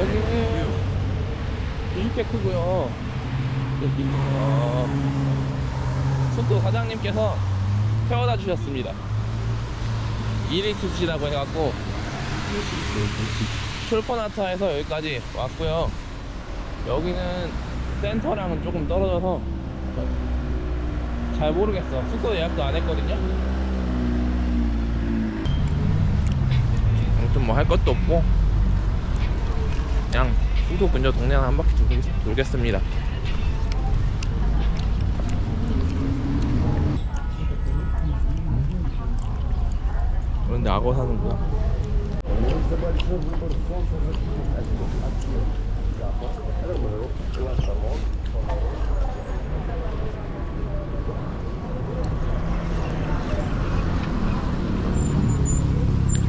여기는 이렇게 크고요. 여기 어, 숙소 사장님께서 태워다 주셨습니다. 2리트시라고 해갖고 출퍼나타에서 여기까지 왔고요. 여기는 센터랑은 조금 떨어져서 잘 모르겠어. 숙소 예약도 안 했거든요. 좀뭐할 것도 없고 그냥 숙소 근처 동네 한 바퀴 돌- 돌겠습니다. 그런데 악어 사는구나.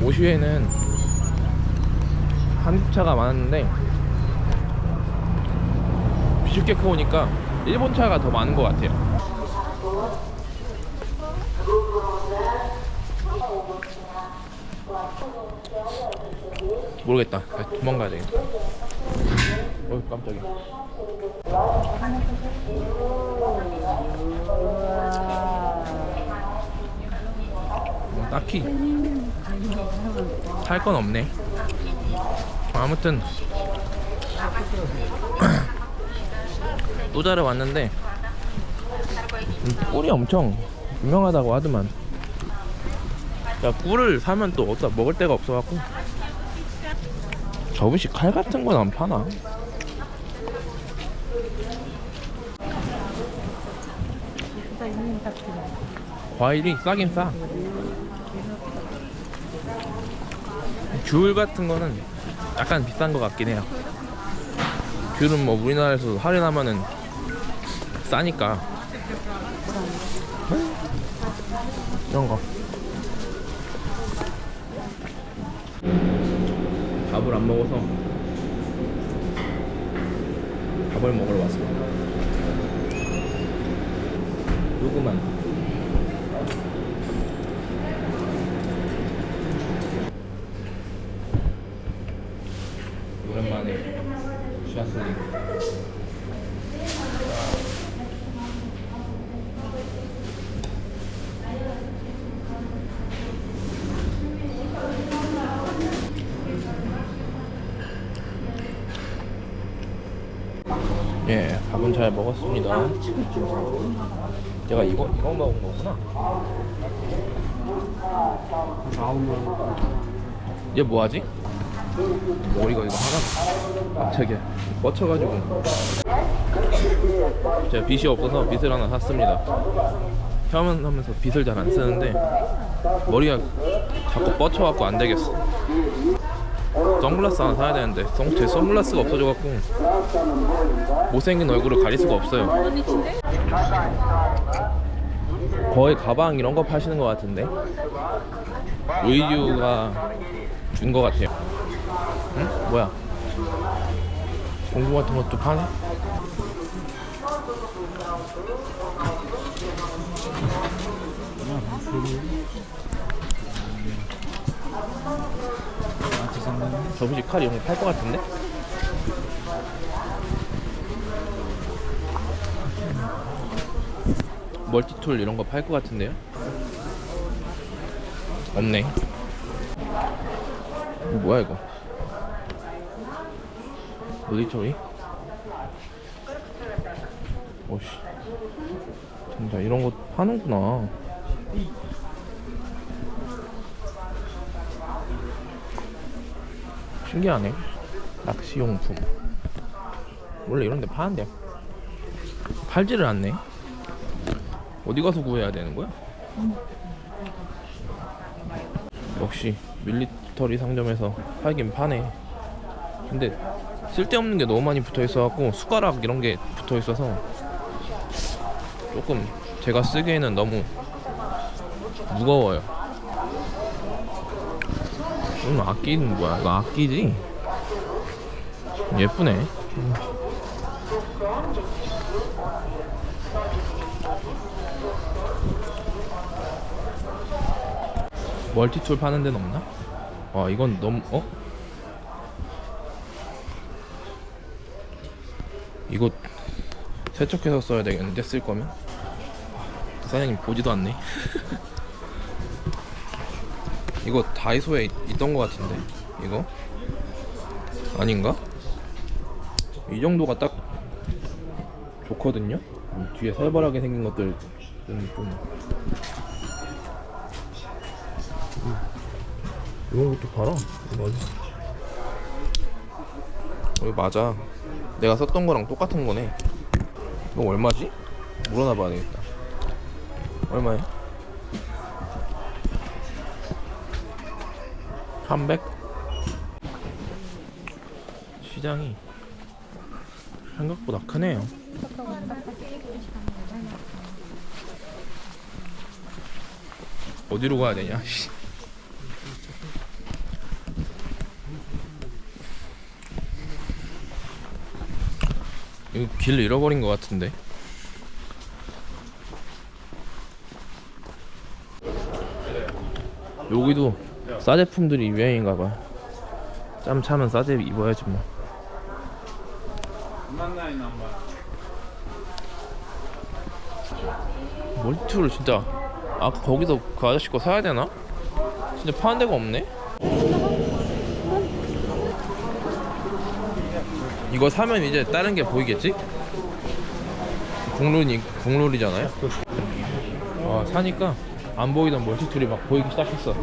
오시에는 한국 차가 많았는데 비슈케크 오니까 일본 차가 더 많은 것 같아요. 모르겠다. 그냥 도망가야 되겠다. 어이 깜짝이야. 뭐 딱히 살 건 없네. 아무튼 또 자러 왔는데 음, 꿀이 엄청 유명하다고 하더만. 야 꿀을 사면 또 어디다 먹을 데가 없어갖고 접시 칼 같은 건 안 파나? 과일이 싸긴 싸. 귤 같은 거는 약간 비싼 것 같긴 해요. 귤은 뭐 우리나라에서 할인하면은 싸니까. 이런 거. 밥을 안 먹어서 밥을 먹으러 왔습니다. 요거만. 오랜만에 쉬었으니 예, 밥은 잘 먹었습니다. 제가 이거 이거 먹은 거구나. 얘 뭐하지? 머리가 이거 하나 갑자기 뻗쳐가지고. 제가 빗이 없어서 빗을 하나 샀습니다. 태어나면서 빗을 잘 안 쓰는데 머리가 자꾸 뻗쳐갖고 안 되겠어. 선글라스 하나 사야 되는데 선- 제 선글라스가 없어져갖고 못생긴 얼굴을 가릴 수가 없어요. 거의 가방 이런 거 파시는 것 같은데? 의류가 준 것 같아요 응? 뭐야? 공구 같은 것도 파네? 접시 칼 이런 거 팔 것 같은데? 멀티툴 이런 거 팔 것 같은데요? 없네. 뭐야 이거? 밀리터리? 오씨. 진짜 이런 거 파는구나. 신기하네. 낚시용품. 원래 이런 데 파는데 팔지를 않네. 어디 가서 구해야 되는 거야? 역시 밀리터리 상점에서 팔긴 파네. 근데 쓸데없는 게 너무 많이 붙어 있어갖고 숟가락 이런 게 붙어 있어서 조금 제가 쓰기에는 너무 무거워요. 이건 악기는 뭐야? 이거 악기지? 예쁘네. 멀티툴 파는 데는 없나? 와 이건 너무 어? 이거 세척해서 써야 되겠는데 쓸 거면? 사장님 보지도 않네. 이거 다이소에 있, 있던 거 같은데 이거? 아닌가? 이 정도가 딱 좋거든요? 이 뒤에 살벌하게 생긴 것들은 좀 음. 이런 것도 봐라 이거 맞아 내가 썼던 거랑 똑같은 거네 이거 얼마지? 물어나 봐야 되겠다 얼마야? 300? 시장이 생각보다 크네요 어디로 가야 되냐 이거 길 잃어버린 것 같은데 여기도 싸제품들이 유행인가 봐. 짬 차면 싸제 입어야지 뭐. 멀티툴을 진짜 아까 거기서 그 아저씨 거 사야 되나? 진짜 파는 데가 없네. 이거 사면 이제 다른 게 보이겠지? 국룰이 국룰이잖아요. 아 사니까 안 보이던 멀티툴이 막 보이기 시작했어.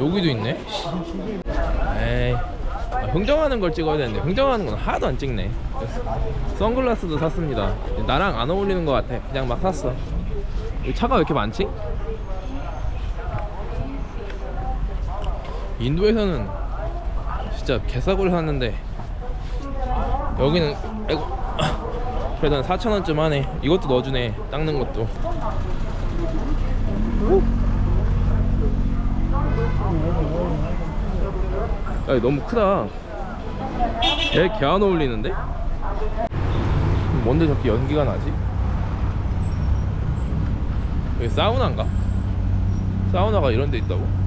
여기도 있네. 에이, 아, 흥정하는 걸 찍어야 되는데 흥정하는 건 하나도 안 찍네. 선글라스도 샀습니다. 나랑 안 어울리는 것 같아. 그냥 막 샀어. 이 차가 왜 이렇게 많지? 인도에서는 진짜 개싸구려 샀는데 여기는 아이고 그래도 한 4,000원쯤 하네 이것도 넣어주네 닦는 것도 야 너무 크다 얘개안 어울리는데? 뭔데 저렇게 연기가 나지? 여기 사우나인가? 사우나가 이런 데 있다고?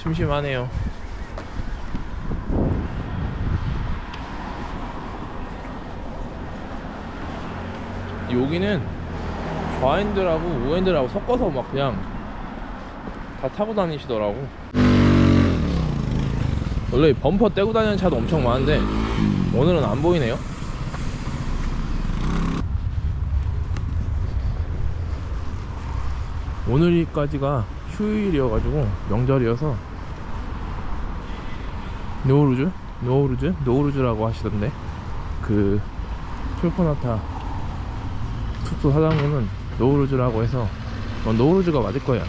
심심하네요. 여기는 좌핸들하고 우핸들하고 섞어서 막 그냥 다 타고 다니시더라고. 원래 범퍼 떼고 다니는 차도 엄청 많은데 오늘은 안 보이네요. 오늘까지가 휴일이어가지고 명절이어서 노우루즈? 노우루즈? 노우루즈라고 하시던데 그 툴포나타 숙소 사장님은 노우루즈라고 해서 어, 노우루즈가 맞을 거야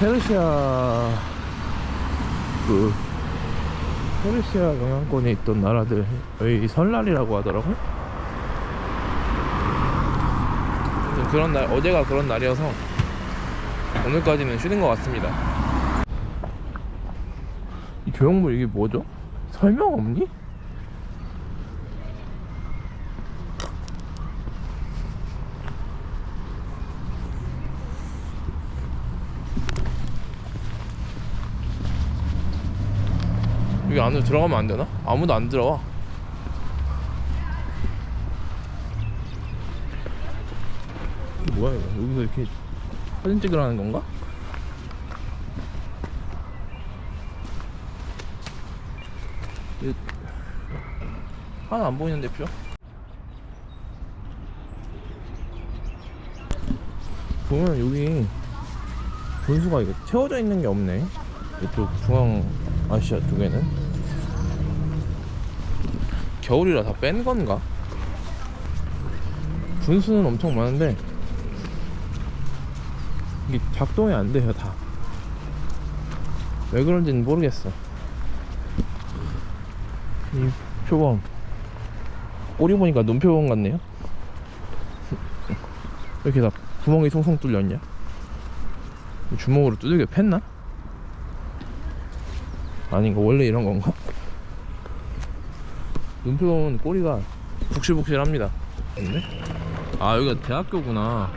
페르시아 그 페르시아 영향권에 있던 나라들의 설날이라고 하더라고 그런 날 어제가 그런 날이어서 오늘까지는 쉬는 것 같습니다 이 교영물 이게 뭐죠? 설명 없니? 여기 안으로 들어가면 안 되나? 아무도 안 들어와. 뭐야 이거? 여기서 이렇게 사진 찍으라는 건가? 이거 하나 안 보이는데 표? 보면 여기 분수가 이거 채워져 있는 게 없네. 이쪽 중앙 아시아 쪽에는 겨울이라 다 뺀 건가? 분수는 엄청 많은데 이게 작동이 안 돼요 다. 왜 그런지는 모르겠어. 이 표범 꼬리 보니까 눈표범 같네요. 왜 이렇게 다 구멍이 송송 뚫렸냐? 주먹으로 두들겨 팼나? 아닌가 원래 이런 건가? 눈표범은 꼬리가 북실북실합니다. 근데? 아 여기가 대학교구나.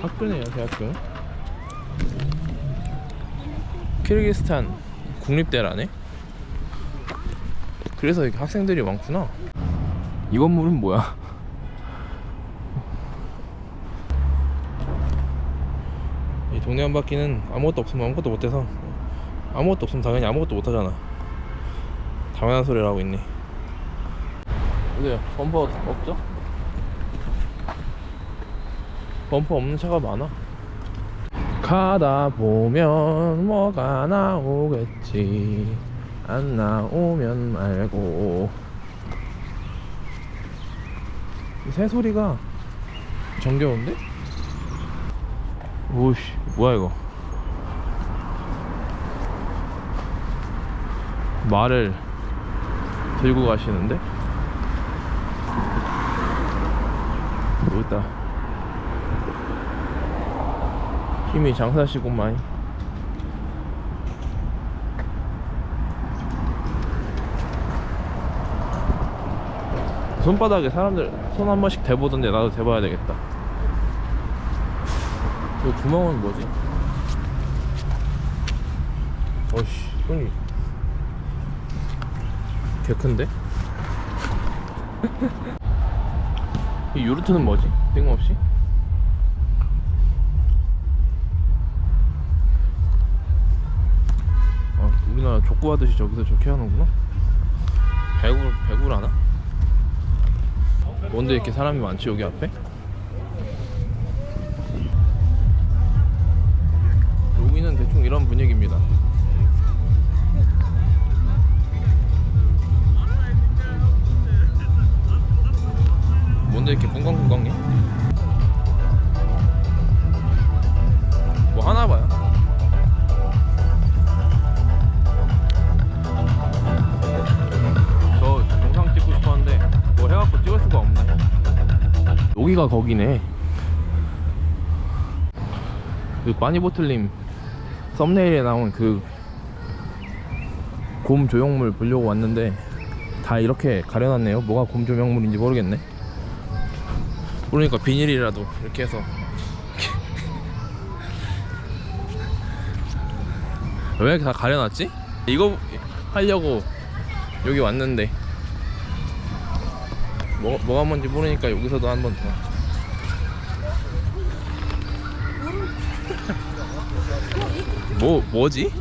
학교네요 대학교. 키르기스탄 국립대라네. 그래서 이렇게 학생들이 많구나. 이 건물은 뭐야? 이 동네 한 바퀴는 아무것도 없으면 아무것도 못해서 아무것도 없으면 당연히 아무것도 못하잖아. 당연한 소리를 하고 있네. 근데 범퍼 없죠? 범퍼 없는 차가 많아. 가다 보면 뭐가 나오겠지. 안 나오면 말고. 이 새소리가 정겨운데? 오씨, 뭐야 이거? 말을 들고 가시는데? 여기 있다. 힘이 장사시구만. 손바닥에 사람들 손 한 번씩 대보던데 나도 대봐야 되겠다. 이 구멍은 뭐지? 어이씨, 손이 개 큰데? 이 요르트는 뭐지? 뜬금없이? 우리나라 족구 하듯이 저기서 저렇게 하는구나? 배구, 배구라나? 뭔데 이렇게 사람이 많지 여기 앞에? 여기는 대충 이런 분위기입니다 뭔데 이렇게 꽁꽁꽁꽁해? 뭐 하나 봐요 여기가 거기네. 그 빠니보틀님 썸네일에 나온 그 곰 조형물 보려고 왔는데 다 이렇게 가려놨네요. 뭐가 곰 조형물인지 모르겠네. 모르니까 비닐이라도 이렇게 해서. 왜 이렇게 다 가려놨지? 이거 하려고 여기 왔는데 뭐, 뭐가 뭔지 모르니까 여기서도 한 번 더. 뭐, 뭐지?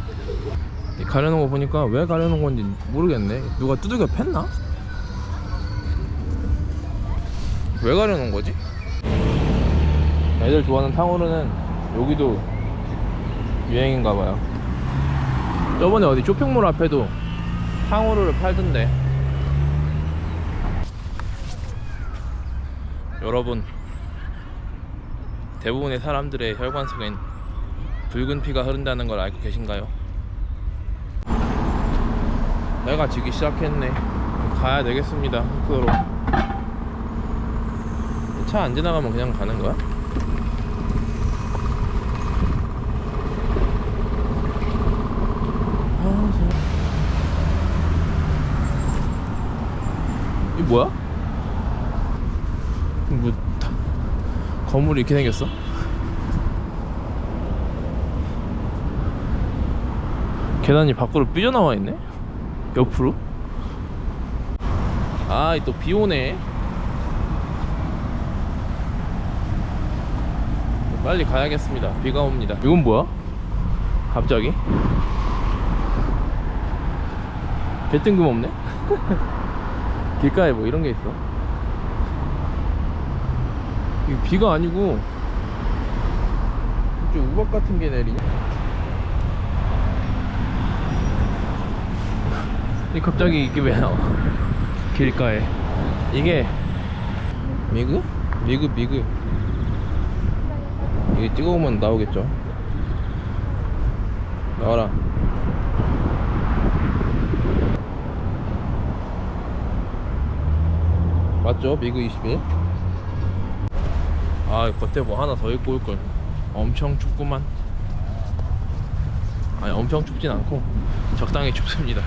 이 가려놓은 거 보니까 왜 가려놓은 건지 모르겠네. 누가 두들겨 팼나? 왜 가려놓은 거지? 애들 좋아하는 탕후루는 여기도 유행인가 봐요. 저번에 어디 쇼핑몰 앞에도 탕후루를 팔던데. 여러분 대부분의 사람들의 혈관 속엔 붉은 피가 흐른다는 걸 알고 계신가요? 내가 지기 시작했네 가야 되겠습니다 흑도로 차 안 지나가면 그냥 가는 거야? 아. 이 뭐야? 뭐 다- 건물이 이렇게 생겼어? 계단이 밖으로 삐져나와 있네? 옆으로? 아, 또 비 오네. 빨리 가야겠습니다. 비가 옵니다. 이건 뭐야? 갑자기? 개 뜬금없네? 길가에 뭐 이런 게 있어. 이게 비가 아니고 좀 우박 같은 게 내리네. 이 갑자기 이게 왜 나와? 길가에 이게 미그? 미그 미그 이게 찍어보면 나오겠죠? 나와라. 맞죠? 미그 21? 아 겉에 뭐 하나 더 입고 올걸. 엄청 춥구만. 아니 엄청 춥진 않고 적당히 춥습니다